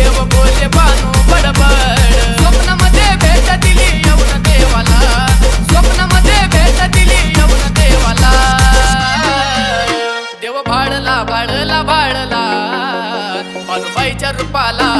देव बोले बडबड स्वप्नामध्ये भेट दिली यवन देवाला स्वप्नामध्ये भेट दिली यवन देवाला देव भाडला भाडला भाडला. बालूबाईच्या रूपाला